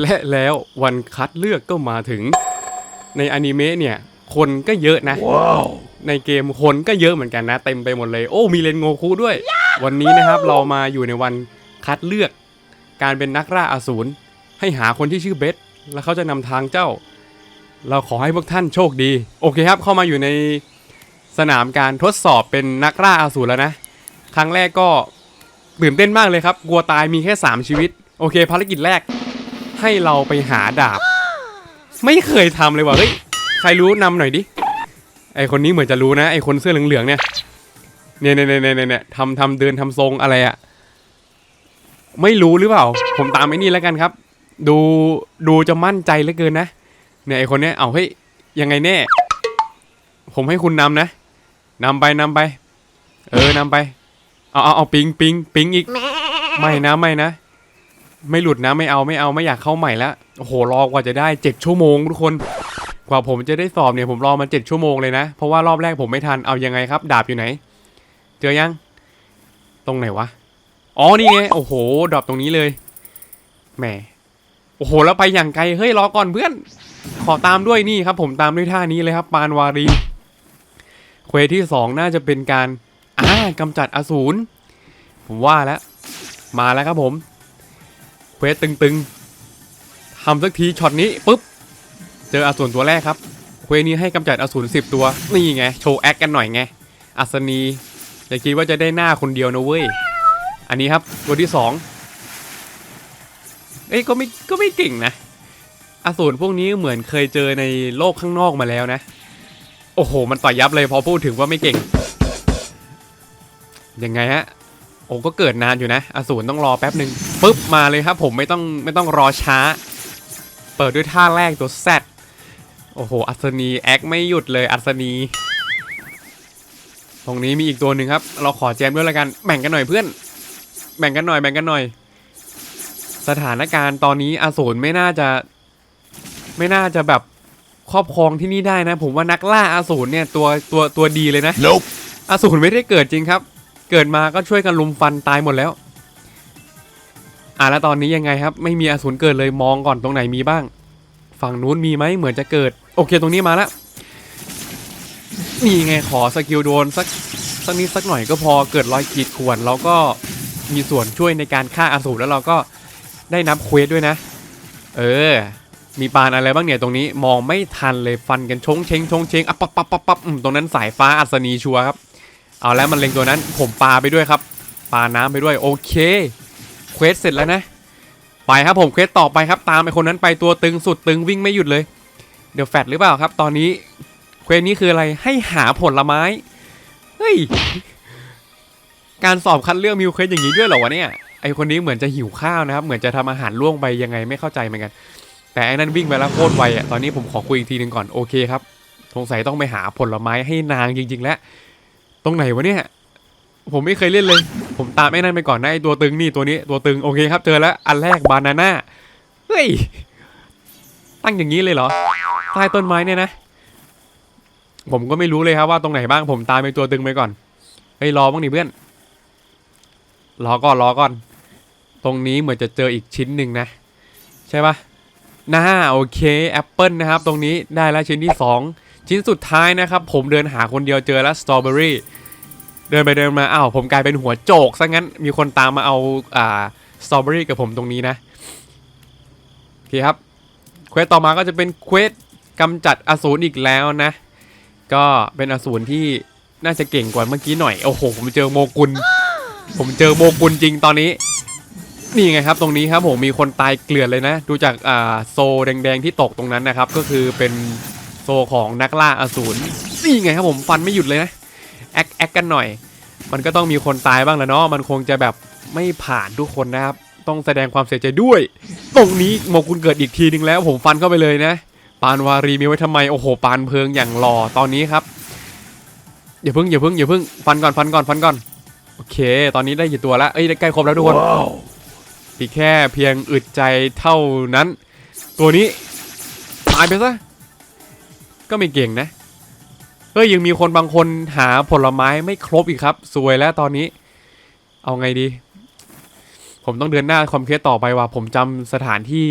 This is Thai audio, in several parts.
และแล้ววันคัดเลือกก็มาถึง ในอนิเมะเนี่ย คนก็เยอะนะในเกมคนก็เยอะเหมือนกันนะ เต็มไปหมดเลย โอ้มีเลนโงคุด้วย วันนี้นะครับเรามาอยู่ในวันคัดเลือก การเป็นนักล่าอสูรให้หาคนที่ชื่อเบสแล้วเขาจะนำทางเจ้า เราขอให้พวกท่านโชคดี โอเคครับ เข้ามาอยู่ในสนามการทดสอบเป็นนักล่าอสูรแล้วนะ ครั้งแรกก็ตื่นเต้นมากเลยครับ กลัวตายมีแค่ 3 ชีวิต โอเค ภารกิจแรก ให้เราไปหาดาบ ไม่เคยทำเลยว่ะเฮ้ยใครรู้นำหน่อยดิไอคนนี้เหมือนจะรู้นะไอคนเสื้อเหลืองๆเนี่ยเนี่ยเนี่ยเนี่ยเนี่ยเนี่ยทำทำเดินทำทรงอะไรอะไม่รู้หรือเปล่า ผมตามไอ้นี่แล้วกันครับ ดูดูจะมั่นใจเหลือเกินนะเนี่ยไอคนเนี้ยเอาเฮ้ยยังไงแน่ ผมให้คุณนำนะนำไปนำไป เออนำไปเอาเอาเอาปิงปิงปิงอีก ไม่นะไม่นะ ไม่หลุดนะไม่เอาไม่เอาไม่อยากเข้าใหม่แล้วโอ้โหรอกว่าจะได้เจ็ดชั่วโมงทุกคน กว่าผมจะได้สอบเนี่ยผมรอมาเจ็ดชั่วโมงเลยนะ เพราะว่ารอบแรกผมไม่ทันเอายังไงครับ ดาบอยู่ไหน เจอยัง ตรงไหนวะอ๋อนี่ไงโอ้โหดรอปตรงนี้เลยแหมโอ้โหแล้วไปอย่างไกลเฮ้ยรอก่อนเพื่อน ขอตามด้วยนี่ครับ ผมตามด้วยท่านี้เลยครับ ปานวารีเควที่สองน่าจะเป็นการอ่ากำจัดอสูรผมว่าแล้วมาแล้วครับผม ควสตึงๆทำสักทีช็อตนี้ปุ๊บ เจออสูรตัวแรกครับ เควสนี้ให้กำจัดอสูรสิบตัว นี่ไง โชว์แอคกันหน่อยไง อัศนีอย่าคิดว่าจะได้หน้าคนเดียวนะเว้ย อันนี้ครับตัวที่สองเอ้ยก็ไม่ก็ไม่เก่งนะ อสูรพวกนี้เหมือนเคยเจอในโลกข้างนอกมาแล้วนะ โอ้โห มันต่อยยับเลยพอพูดถึงว่าไม่เก่ง ยังไงฮะ อ้ก็เกิดนานอยู่นะอสูรต้องรอแป๊บหนึ่งปุ๊บมาเลยครับผมไม่ต้องไม่ต้องรอช้า เปิดด้วยท่าแรกตัวแซดโอ้โห อัศนีแอคไม่หยุดเลยอัศนี ตรงนี้มีอีกตัวหนึ่งครับ เราขอแจมด้วยละกันแบ่งกันหน่อยเพื่อน แบ่งกันหน่อยแบ่งกันหน่อย สถานการณ์ตอนนี้อสูรไม่น่าจะ ไม่น่าจะแบบครอบครองที่นี่ได้นะ ผมว่านักล่าอสูรเนี่ยตัวตัวตัวดีเลยนะ Nope. อสูรไม่ได้เกิดจริงครับ เกิดมาก็ช่วยกันลุมฟันตายหมดแล้ว อะแล้วตอนนี้ยังไงครับ ไม่มีอสูรเกิดเลยมองก่อนตรงไหนมีบ้าง ฝั่งนู้นมีไหมเหมือนจะเกิด โอเคตรงนี้มาล้วนี่ไงขอสกิลโดนสักสักนิดสักหน่อยก็พอเกิดรอยขีดข่วนเราก็มีส่วนช่วยในการฆ่าอสูรแล้วเราก็ได้นับเควสด้วยนะ เออ มีปานอะไรบ้างเนี่ยตรงนี้มองไม่ทันเลยฟันกันชงเชงชงเชงอะปั๊บปั๊บปั๊บปั๊บตรงนั้นสายฟ้าอัศนีชัวครับ เอาแล้วมันเล็งตัวนั้นผมปาไปด้วยครับปาน้ำไปด้วยโอเคเควสเสร็จแล้วนะ ไปครับผมเควสต่อไปครับ ตามไอคนนั้นไปตัวตึงสุดตึงวิ่งไม่หยุดเลยเดี๋ยวแฟดหรือเปล่าครับ ตอนนี้เควสนี้คืออะไรให้หาผลไม้เฮ้ยการสอบคัดเลือกมีเควสอย่างนี้ด้วยเหรอวะเนี่ยไอคนนี้เหมือนจะหิวข้าวนะครับ เหมือนจะทำอาหารล่วงไปยังไงไม่เข้าใจเหมือนกัน แต่ไอ้นั่นวิ่งไปแล้วโคตรไวอะตอนนี้ผมขอคุยอีกทีหนึ่งก่อนโอเคครับสงสัยต้องไปหาผลไม้ให้นางจริง ๆ แล้ว ตรงไหนวะเนี่ย ผมไม่เคยเล่นเลย ผมตามไอ้นั่นไปก่อนนะไอ้ตัวตึงนี่ตัวนี้ตัวตึงโอเคครับเจอแล้วอันแรกบานาน่าเฮ้ยตั้งอย่างนี้เลยเหรอใต้ต้นไม้เนี่ยนะ ผมก็ไม่รู้เลยครับว่าตรงไหนบ้างผมตามไปตัวตึงไปก่อนเฮ้ยรอบ้างดิเพื่อนรอก่อนรอก่อน ตรงนี้เหมือนจะเจออีกชิ้นหนึ่งนะ ใช่ปะน่าโอเคแอปเปิลนะครับ ตรงนี้ได้แล้วชิ้นที่สอง ชิ้นสุดท้ายนะครับ ผมเดินหาคนเดียวเจอแล้วสตรอเบอรี่เดินไปเดินมาอ้าวผมกลายเป็นหัวโจกซะงั้นมีคนตามมาเอาอ่าสตรอเบอรี่กับผมตรงนี้นะโอเคครับเควสต่อมาก็จะเป็นเควสกำจัดอสูรอีกแล้วนะ ก็เป็นอสูรที่น่าจะเก่งกว่าเมื่อกี้หน่อย โอ้โห ผมเจอโมกุล ผมเจอโมกุลจริงตอนนี้ นี่ไงครับ ตรงนี้ครับผมมีคนตายเกลื่อนเลยนะ ดูจากอ่าโซแดงๆที่ตกตรงนั้นนะครับ ก็คือเป็น โซของนักล่าอสูรนี่ไงครับผมฟันไม่หยุดเลยนะแอคแอคกันหน่อย มันก็ต้องมีคนตายบ้างแหล้วเนาะมันคงจะแบบไม่ผ่านทุกคนนะครับ ต้องแสดงความเสียใจด้วย ตรงนี้โมกุลเกิดอีกทีนึงแล้วผมฟันเข้าไปเลยนะ ปานวารีมีไว้ทำไมโอ้โหปานเพลิงอย่างหล่อตอนนี้ครับอย่าเพิ่งอย่าเพิ่งอย่าเพิ่งฟันก่อนฟันก่อนฟันก่อนโอเค ตอนนี้ได้กี่ตัวแล้วเอ้ยได้ใกล้ครบแล้วทุกคน Wow. อีกแค่เพียงอึดใจเท่านั้น ตัวนี้ตายไปซะ ก็ไม่เก่งนะเฮ้ยยังมีคนบางคนหาผลไม้ไม่ครบอีกครับสวยแล้วตอนนี้ เอาไงดี ผมต้องเดินหน้าคอมเคสต่อไปว่าผมจำสถานที่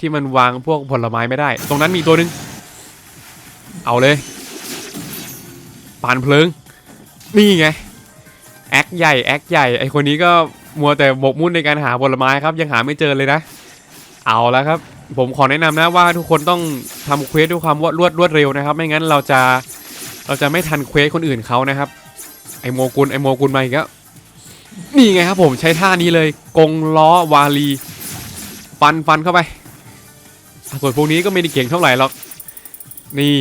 ที่มันวางพวกผลไม้ไม่ได้ ตรงนั้นมีตัวหนึง เอาเลยปานเพลิง นี่ไง แอคใหญ่แอคใหญ่ ไอคนนี้ก็มัวแต่หมกมุ่นในการหาผลไม้ครับ ยังหาไม่เจอเลยนะ เอาแล้วครับ ผมขอแนะนำนะว่าทุกคนต้องทำเควสด้วยความรวดรวดเร็วนะครับ ไม่งั้นเราจะเราจะไม่ทันเควสคนอื่นเขานะครับ ไอโมกุลไอโมกุลมาอีกแล้วนี่ไงครับผมใช้ท่านี้เลยกงล้อวาลีฟันฟันเข้าไปส่วนพวกนี้ก็ไม่ได้เก่งเท่าไหร่หรอกนี่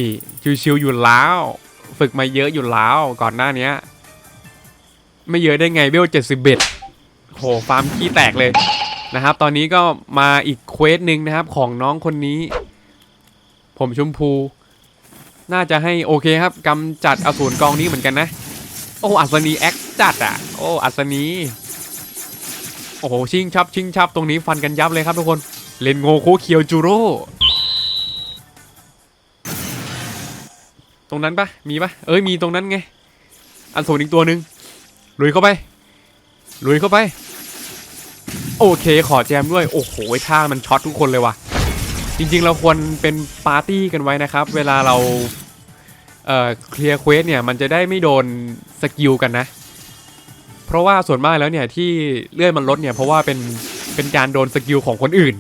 ชิวๆอยู่แล้ว ฝึกมาเยอะอยู่แล้วก่อนหน้านี้ไม่เยอะได้ไงเวลเจ็ดสิบเบ็ดโหฟาร์มขี้แตกเลย นะครับ ตอนนี้ก็มาอีกเควสหนึ่งนะครับของน้องคนนี้ ผมชมพู น่าจะให้โอเคครับกำจัดอสูรกองนี้เหมือนกันนะ โอ้อัศนีแอคจัดอะ โอ้อัศนีโอ้โหชิงชับชิงชับตรงนี้ฟันกันยับเลยครับทุกคนเลนโงโคเคียวจูโร่ตรงนั้นปะมีปะเอ้ยมีตรงนั้นไง อันสูงอีกตัวหนึ่งลุยเข้าไปลุยเข้าไป โอเคขอแจมด้วย โอ้โหท่ามันช็อตทุกคนเลยว่ะ จริงๆเราควรเป็นปาร์ตี้กันไว้นะครับ เวลาเรา เอ่อ เคลียร์เควสเนี่ย มันจะได้ไม่โดนสกิลกันนะ เพราะว่าส่วนมากแล้วเนี่ย ที่เลื่อยมันลดเนี่ย เพราะว่าเป็น เป็นการโดนสกิลของคนอื่น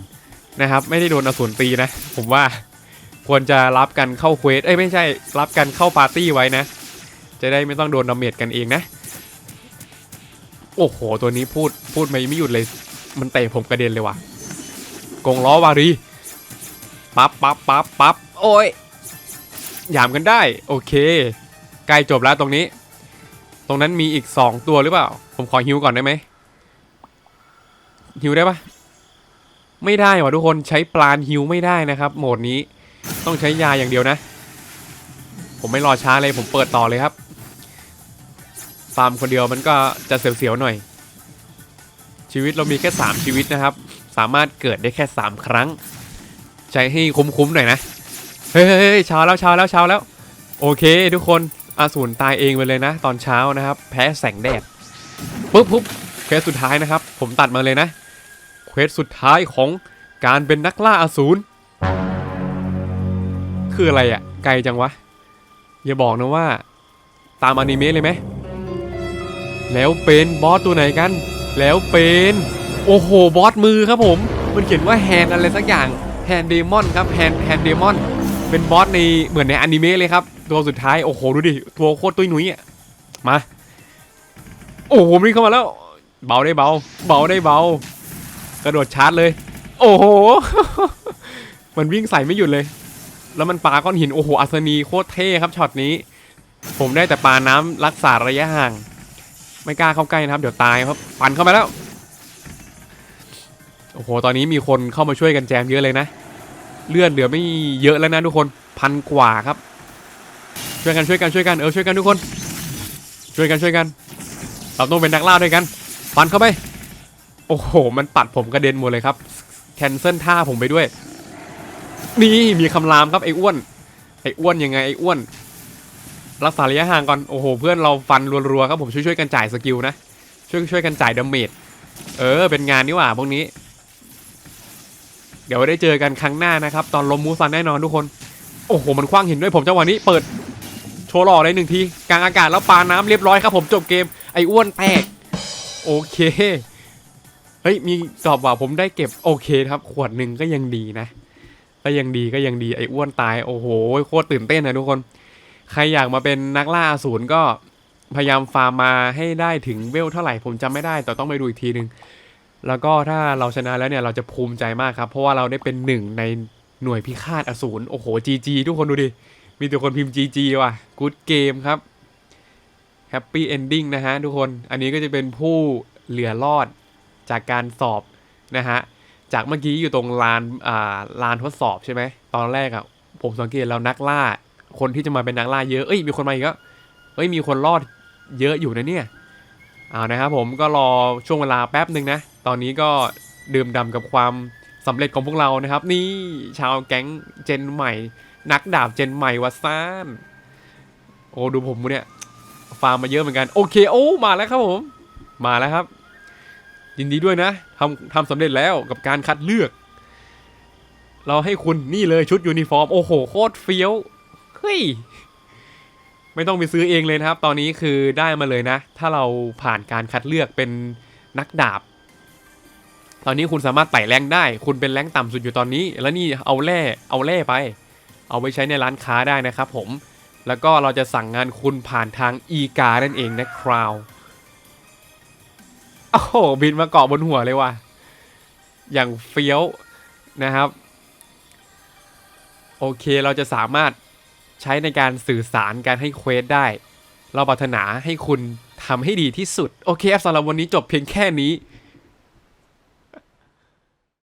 นะครับ ไม่ได้โดนอสูรตีนะ ผมว่าควรจะรับกันเข้าเควส เอ้ยไม่ใช่ รับกันเข้าปาร์ตี้ไว้นะ จะได้ไม่ต้องโดนดาเมจกันเองนะ โอ้โห ตัวนี้พูด พูดไม่ไม่หยุดเลย มันเตะผมกระเด็นเลยว่ะกงล้อวารีปั๊บปั๊บปั๊บปั๊บโอ้ยหยามกันได้ โอเค ใกล้จบแล้วตรงนี้ ตรงนั้นมีอีก 2 ตัวหรือเปล่า ผมขอฮิวก่อนได้ไหมฮิวได้ปะไม่ได้ว่ะทุกคนใช้ปลานฮิวไม่ได้นะครับ โหมดนี้ต้องใช้ยาอย่างเดียวนะ ผมไม่รอช้าเลยผมเปิดต่อเลยครับฟาร์มคนเดียวมันก็จะเสียวๆหน่อย ชีวิตเรามีแค่ 3 ชีวิตนะครับ สามารถเกิดได้แค่ 3 ครั้ง ใช้ให้คุ้มๆหน่อยนะ เฮ้ยเช้าแล้วเช้าแล้วเช้าแล้ว โอเค ทุกคนอาสูรตายเองไปเลยนะ ตอนเช้านะครับ แพ้แสงแดดปุ๊บปุ๊บเควสสุดท้ายนะครับ ผมตัดมาเลยนะเควสสุดท้ายของการเป็นนักล่าอาสูรคืออะไรอะ่ะ ไกลจังวะ อย่าบอกนะว่า ตามอนิเมะเลยไหมแล้วเป็นบอสตัวไหนกัน แล้วเป็นโอ้โหบอสมือครับผม มันเขียนว่าแฮนอะไรสักอย่างแฮนเดมอนครับแฮนแฮนเดมอนเป็นบอสในเหมือนในอนิเมะเลยครับ ตัวสุดท้ายโอ้โหดูดิตัวโคตรตุ้ยหนุ่ยอะมา โอ้โหมันเข้ามาแล้ว เบาได้เบา เบาได้เบา กระโดดชาร์จเลย โอ้โห มันวิ่งใส่ไม่หยุดเลย แล้วมันปาก้อนหินโอ้โหอัศนีโคตรเท่ครับช็อตนี้ ผมได้แต่ปาน้ำรักษาระยะห่าง ไม่กล้าเข้าใกล้นะครับ เดี๋ยวตายครับปั่นเข้ามาแล้ว โอ้โห ตอนนี้มีคนเข้ามาช่วยกันแจมเยอะเลยนะ เลือดเหลือไม่เยอะแล้วนะทุกคนพันกว่าครับ ช่วยกันช่วยกันช่วยกันเออช่วยกันทุกคน ช่วยกันช่วยกันเราต้องเป็นนักล่าด้วยกันฟันเข้าไป โอ้โห มันปัดผมกระเด็นหมดเลยครับ แคนเซิลท่าผมไปด้วย นี่มีคำรามครับไอ้อ้วน ไอ้อ้วนยังไงไอ้อ้วน รักษาระยะห่างก่อน โอ้โห เพื่อนเราฟันรัวๆครับผมช่วยช่วยกันจ่ายสกิลนะ ช่วยช่วยกันจ่ายดาเมจ เออ เป็นงานนี่หว่าพวกนี้ เดี๋ยวได้เจอกันครั้งหน้านะครับ ตอนลมมูซันแน่นอนทุกคน โอ้โห มันคว้างหินด้วยผมจังหวะนี้เปิดโชว์หล่อเลยหนึ่งทีกลางอากาศแล้วปาน้ำเรียบร้อยครับผมจบเกมไอ้อ้วนแตกโอเค เฮ้ยมีตอบว่าผมได้เก็บโอเคครับ ขวดหนึ่งก็ยังดีนะ ก็ยังดีก็ยังดีไอ้อ้วนตายโอ้โหโคตรตื่นเต้นนะทุกคน ใครอยากมาเป็นนักล่าอสูรก็พยายามฟาร์มมาให้ได้ถึงเวลเท่าไหร่ผมจำไม่ได้แต่ต้องไปดูอีกทีหนึ่งแล้วก็ถ้าเราชนะแล้วเนี่ยเราจะภูมิใจมากครับ เพราะว่าเราได้เป็นหนึ่งในหน่วยพิฆาตอสูรโอ้โห GG ทุกคนดูดิ มีแต่คนพิมพ์ GG ว่ะ Good Game ครับ Happy Ending นะฮะทุกคนอันนี้ก็จะเป็นผู้เหลือรอดจากการสอบนะฮะจากเมื่อกี้อยู่ตรงลานอ่าลานทดสอบใช่ไหมตอนแรกอะ่ะผมสังเกตแล้วนักล่า คนที่จะมาเป็นนักล่าเยอะ เอ้ย มีคนมาอีกแล้วเอ้ย มีคนรอดเยอะอยู่นะเนี่ย เอานะครับผมก็รอช่วงเวลาแป๊บหนึ่งนะ ตอนนี้ก็ดื่มด่ำกับความสำเร็จของพวกเรานะครับ นี่ชาวแก๊งเจนใหม่ นักดาบเจนใหม่วัซ่านโอ้ดูผมเนี่ยฟาร์มมาเยอะเหมือนกัน โอเคโอ้มาแล้วครับผม มาแล้วครับ ยินดีด้วยนะทำทำสำเร็จแล้วกับการคัดเลือก เราให้คุณนี่เลยชุดยูนิฟอร์ม โอ้โห โคตรเฟี้ยว เฮ้ย ไม่ต้องไปซื้อเองเลยนะครับ ตอนนี้คือได้มาเลยนะ ถ้าเราผ่านการคัดเลือกเป็นนักดาบ ตอนนี้คุณสามารถไต่แรงได้ คุณเป็นแรงต่ำสุดอยู่ตอนนี้ แล้วนี่เอาแร่เอาแร่ไป เอาไปใช้ในร้านค้าได้นะครับ ผม แล้วก็เราจะสั่งงานคุณผ่านทางอีกานั่นเองนะคราวโอ้โหบินมาเกาะบนหัวเลยว่ะ อย่างเฟี้ยวนะครับ โอเคเราจะสามารถ ใช้ในการสื่อสารการให้เควสได้ เราปรารถนาให้คุณทำให้ดีที่สุด โอเคครับสำหรับวันนี้จบเพียงแค่นี้